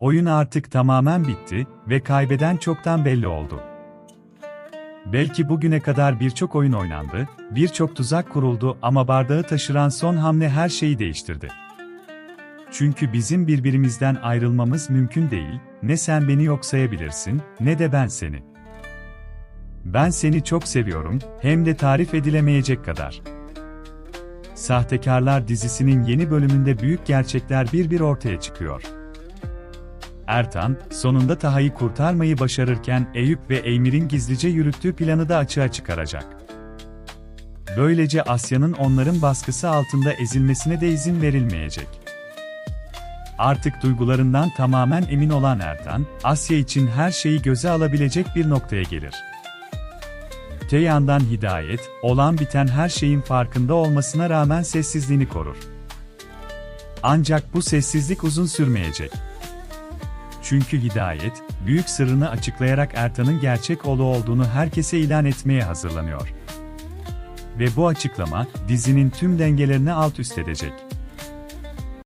Oyun artık tamamen bitti ve kaybeden çoktan belli oldu. Belki bugüne kadar birçok oyun oynandı, birçok tuzak kuruldu ama bardağı taşıran son hamle her şeyi değiştirdi. Çünkü bizim birbirimizden ayrılmamız mümkün değil, ne sen beni yok sayabilirsin, ne de ben seni. Ben seni çok seviyorum, hem de tarif edilemeyecek kadar. Sahtekarlar dizisinin yeni bölümünde büyük gerçekler bir bir ortaya çıkıyor. Ertan, sonunda Taha'yı kurtarmayı başarırken Eyüp ve Eymir'in gizlice yürüttüğü planı da açığa çıkaracak. Böylece Asya'nın onların baskısı altında ezilmesine de izin verilmeyecek. Artık duygularından tamamen emin olan Ertan, Asya için her şeyi göze alabilecek bir noktaya gelir. Öte yandan Hidayet, olan biten her şeyin farkında olmasına rağmen sessizliğini korur. Ancak bu sessizlik uzun sürmeyecek. Çünkü Hidayet, büyük sırrını açıklayarak Ertan'ın gerçek oğlu olduğunu herkese ilan etmeye hazırlanıyor. Ve bu açıklama, dizinin tüm dengelerini alt üst edecek.